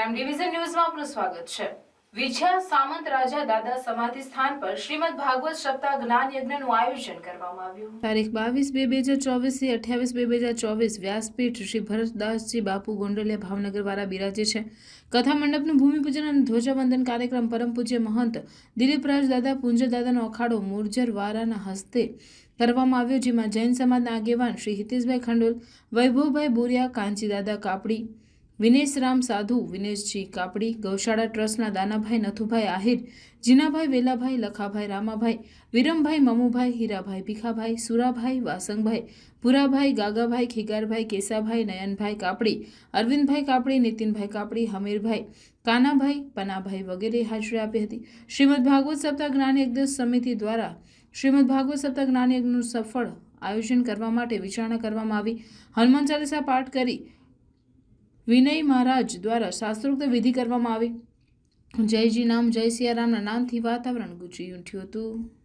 Crime division ન્યૂઝમાં આપનું સ્વાગત છે. વિછ્યા સામંત રાજા દાદા સમાધિ સ્થાન પર શ્રીમદ ભાગવત સપ્તાહ જ્ઞાન યજ્ઞનું આયોજન કરવામાં આવ્યું. તારીખ બાવીસ બે બે હજાર ચોવીસથી અઠ્યાવીસ બે બે હજાર ચોવીસ વ્યાસપીઠ શ્રી ભરતદાસજી બાપુ ગોંડલિયા ભાવનગર વાળા બિરાજે છે. કથા મંડપનું ભૂમિપૂજન અને ધ્વજવંદન કાર્યક્રમ પરમ પૂજ્ય મહંત દિલીપરાજ દાદા પુંજદાદાનો અખાડો મુરજર વારાના હસ્તે કરવામાં આવ્યો, જેમાં જૈન સમાજના આગેવાન શ્રી હિતેશભાઈ ખંડોલ, વૈભવભાઈ બોરિયા, કાંચી દાદા કાપડી વિનેશરામ સાધુ, વિનેશજી કાપડી, ગૌશાળા ટ્રસ્ટના દાનાભાઈ નથુભાઈ આહિર, જીનાભાઈ વેલાભાઈ, લખાભાઈ રામાભાઈ, વિરમભાઈ મમુભાઈ, હીરાભાઈ ભીખાભાઈ, સુરાભાઈ વાસંગભાઈ, ભૂરાભાઈ ગાગાભાઈ, ખીગારભાઈ કેસાભાઈ, નયનભાઈ કાપડી, અરવિંદભાઈ કાપડી, નીતિનભાઈ કાપડી, હમીરભાઈ કાનાભાઈ, પનાભાઈ વગેરે હાજરી આપી હતી. શ્રીમદ ભાગવત સપ્તાહ જ્ઞાન યજ્ઞ સમિતિ દ્વારા શ્રીમદ ભાગવત સપ્તાહ જ્ઞાન યજ્ઞનું સફળ આયોજન કરવા માટે વિચારણા કરવામાં આવી. હનુમાન ચાલીસા પાઠ કરી વિનય મહારાજ દ્વારા શાસ્ત્રોક્ત વિધિ કરવામાં આવી. જયજી નામ, જય સિયારામના નામથી વાતાવરણ ગુંજી ઉઠ્યું હતું.